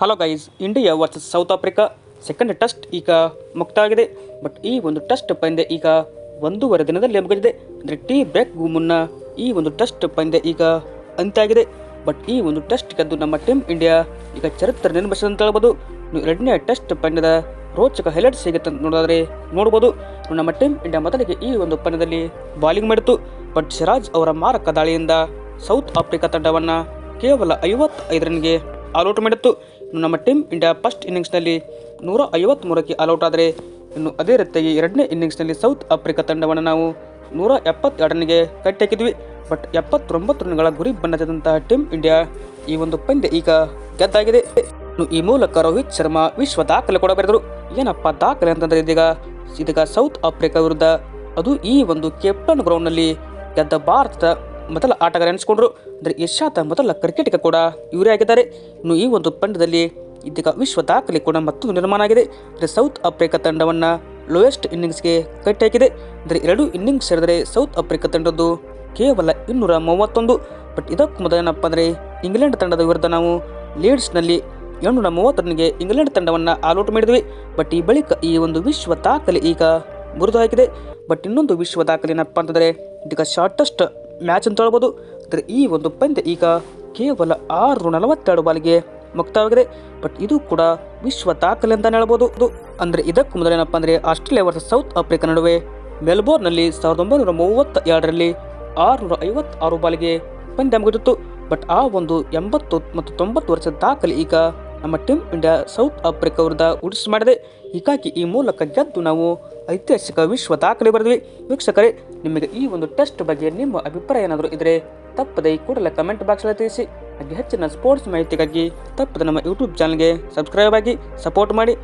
Hello guys India versus South Africa second test ಈಗ ಮುಕ್ತ ಆಗಿದೆ ಬಟ್ ಈ ಒಂದು ಟೆಸ್ಟ್ ಪಂದ್ಯ ಈಗ ಒಂದೂವರೆ ದಿನದಲ್ಲಿ ಮುಗಿದಿದೆ. ಅಂದರೆ ಟೀ ಬ್ರೇಕ್ಗೂ ಮುನ್ನ ಈ ಒಂದು ಟೆಸ್ಟ್ ಪಂದ್ಯ ಈಗ ಅಂತ್ಯ ಆಗಿದೆ ಬಟ್ ಈ ಒಂದು ಟೆಸ್ಟ್ ಗೆದ್ದು ನಮ್ಮ ಟೀಮ್ ಇಂಡಿಯಾ ಈಗ ಚರಿತ್ರೆ ನಿರ್ಮಿಸಿದೆ ಅಂತ ಹೇಳ್ಬೋದು. ಎರಡನೇ ಟೆಸ್ಟ್ ಪಂದ್ಯದ ರೋಚಕ ಹೈಲೈಟ್ ಸಿಗುತ್ತೆ ಅಂತ ನೋಡೋದಾದ್ರೆ ನೋಡ್ಬೋದು. ನಮ್ಮ ಟೀಮ್ ಇಂಡಿಯಾ ಮೊದಲಿಗೆ ಈ ಒಂದು ಪಂದ್ಯದಲ್ಲಿ ಬಾಲಿಂಗ್ ಮಾಡಿತು ಬಟ್ ಸಿರಾಜ್ ಅವರ ಮಾರಕ ದಾಳಿಯಿಂದ ಸೌತ್ ಆಫ್ರಿಕಾ ತಂಡವನ್ನು ಕೇವಲ ಐವತ್ತೈದು ರನ್ಗೆ ಆಲ್ಔಟ್ ಮಾಡಿತ್ತು. ಇನ್ನು ನಮ್ಮ ಟೀಮ್ ಇಂಡಿಯಾ ಫಸ್ಟ್ ಇನ್ನಿಂಗ್ಸ್ನಲ್ಲಿ ನೂರ ಐವತ್ತ್ಮೂರಕ್ಕೆ ಆಲ್ಔಟ್ ಆದರೆ ಇನ್ನು ಅದೇ ರೀತಿಯಾಗಿ ಎರಡನೇ ಇನ್ನಿಂಗ್ಸ್ನಲ್ಲಿ ಸೌತ್ ಆಫ್ರಿಕಾ ತಂಡವನ್ನು ನಾವು ನೂರ ಎಪ್ಪತ್ತೆರಡನಿಗೆ ಕಟ್ಟಾಕಿದ್ವಿ ಬಟ್ ಎಪ್ಪತ್ತೊಂಬತ್ತು ರನ್ಗಳ ಗುರಿ ಬಣ್ಣದಂತಹ ಟೀಮ್ ಇಂಡಿಯಾ ಈ ಒಂದು ಪಂದ್ಯ ಈಗ ಗೆದ್ದಾಗಿದೆ. ಈ ಮೂಲಕ ರೋಹಿತ್ ಶರ್ಮಾ ವಿಶ್ವ ದಾಖಲೆ ಕೂಡ ಬರೆದರು. ಏನಪ್ಪ ದಾಖಲೆ ಅಂತಂದ್ರೆ ಇದೀಗ? ಇದೀಗ ಸೌತ್ ಆಫ್ರಿಕಾ ವಿರುದ್ಧ ಅದು ಈ ಒಂದು ಕೆಪ್ಟನ್ ಗ್ರೌಂಡ್ನಲ್ಲಿ ಗೆದ್ದ ಭಾರತದ ಮೊದಲ ಆಟಗಾರ ಎನಿಸ್ಕೊಂಡ್ರು. ಅಂದರೆ ಯಶಾತ ಮೊದಲ ಕ್ರಿಕೆಟಿಗ ಕೂಡ ಇವರೇ ಆಗಿದ್ದಾರೆ. ಇನ್ನು ಈ ಒಂದು ಪಂದ್ಯದಲ್ಲಿ ಇದೀಗ ವಿಶ್ವ ದಾಖಲೆ ಕೂಡ ಮತ್ತೊಂದು ನಿರ್ಮಾಣ ಆಗಿದೆ. ಅಂದರೆ ಸೌತ್ ಆಫ್ರಿಕಾ ತಂಡವನ್ನು ಲೋಯೆಸ್ಟ್ ಇನ್ನಿಂಗ್ಸ್ಗೆ ಕಟ್ಟಿ ಹಾಕಿದೆ. ಅಂದರೆ ಎರಡು ಇನ್ನಿಂಗ್ಸ್ ಸೇರಿದರೆ ಸೌತ್ ಆಫ್ರಿಕಾ ತಂಡದ್ದು ಕೇವಲ ಇನ್ನೂರ ಮೂವತ್ತೊಂದು. ಬಟ್ ಇದಕ್ಕೂ ಮೊದಲು ಏನಪ್ಪ ಅಂದರೆ ಇಂಗ್ಲೆಂಡ್ ತಂಡದ ವಿರುದ್ಧ ನಾವು ಲೀಡ್ಸ್ನಲ್ಲಿ ಎಂಟುನೂರ ಮೂವತ್ತು ರನ್ಗೆ ಇಂಗ್ಲೆಂಡ್ ತಂಡವನ್ನು ಆಲ್ಔಟ್ ಮಾಡಿದ್ವಿ. ಬಟ್ ಈ ಬಳಿಕ ಈ ಒಂದು ವಿಶ್ವ ದಾಖಲೆ ಈಗ ಮುರಿದು ಹಾಕಿದೆ. ಬಟ್ ಇನ್ನೊಂದು ವಿಶ್ವ ದಾಖಲೆ ಏನಪ್ಪ ಅಂತಂದರೆ ಇದೀಗ ಶಾರ್ಟೆಸ್ಟ್ ಮ್ಯಾಚ್ ಅಂತ ಹೇಳ್ಬೋದು ಆದರೆ ಈ ಒಂದು ಪಂದ್ಯ ಈಗ ಕೇವಲ ಆರು ನಲವತ್ತೆರಡು ಬಾಲಿಗೆ ಮುಕ್ತವಾಗಿದೆ ಬಟ್ ಇದು ಕೂಡ ವಿಶ್ವ ದಾಖಲೆ ಅಂತಲೇ ಹೇಳ್ಬೋದು. ಅಂದರೆ ಇದಕ್ಕೂ ಮೊದಲು ಏನಪ್ಪ ಅಂದರೆ ಆಸ್ಟ್ರೇಲಿಯಾ ವರ್ಸಸ್ ಸೌತ್ ಆಫ್ರಿಕಾ ನಡುವೆ ಮೆಲ್ಬೋರ್ನಲ್ಲಿ ಸಾವಿರದ ಒಂಬೈನೂರ ಮೂವತ್ತ ಎರಡರಲ್ಲಿ ಆರುನೂರ ಐವತ್ತಾರು ಬಾಲಿಗೆ ಪಂದ್ಯ ಮುಗಿದಿತ್ತು. ಬಟ್ ಆ ಒಂದು ಎಂಬತ್ತು ಮತ್ತು ತೊಂಬತ್ತು ವರ್ಷದ ದಾಖಲೆ ಈಗ ನಮ್ಮ ಟೀಮ್ ಇಂಡಿಯಾ ಸೌತ್ ಆಫ್ರಿಕಾ ವಿರುದ್ಧ ಉಡಿಸ್ ಮಾಡಿದೆ. ಹೀಗಾಗಿ ಈ ಮೂಲಕ ಗೆದ್ದು ನಾವು ಐತಿಹಾಸಿಕ ವಿಶ್ವ ದಾಖಲೆ ಬರೆದ್ವಿ. ವೀಕ್ಷಕರೇ, ನಿಮಗೆ ಈ ಒಂದು ಟೆಸ್ಟ್ ಬಗ್ಗೆ ನಿಮ್ಮ ಅಭಿಪ್ರಾಯ ಏನಾದರೂ ಇದ್ದರೆ ತಪ್ಪದೆ ಈ ಕೂಡಲೇ ಕಮೆಂಟ್ ಬಾಕ್ಸಲ್ಲಿ ತಿಳಿಸಿ. ಹಾಗೆ ಹೆಚ್ಚಿನ ಸ್ಪೋರ್ಟ್ಸ್ ಮಾಹಿತಿಗಾಗಿ ತಪ್ಪದೆ ನಮ್ಮ ಯೂಟ್ಯೂಬ್ ಚಾನಲ್ಗೆ ಸಬ್ಸ್ಕ್ರೈಬ್ ಆಗಿ ಸಪೋರ್ಟ್ ಮಾಡಿ.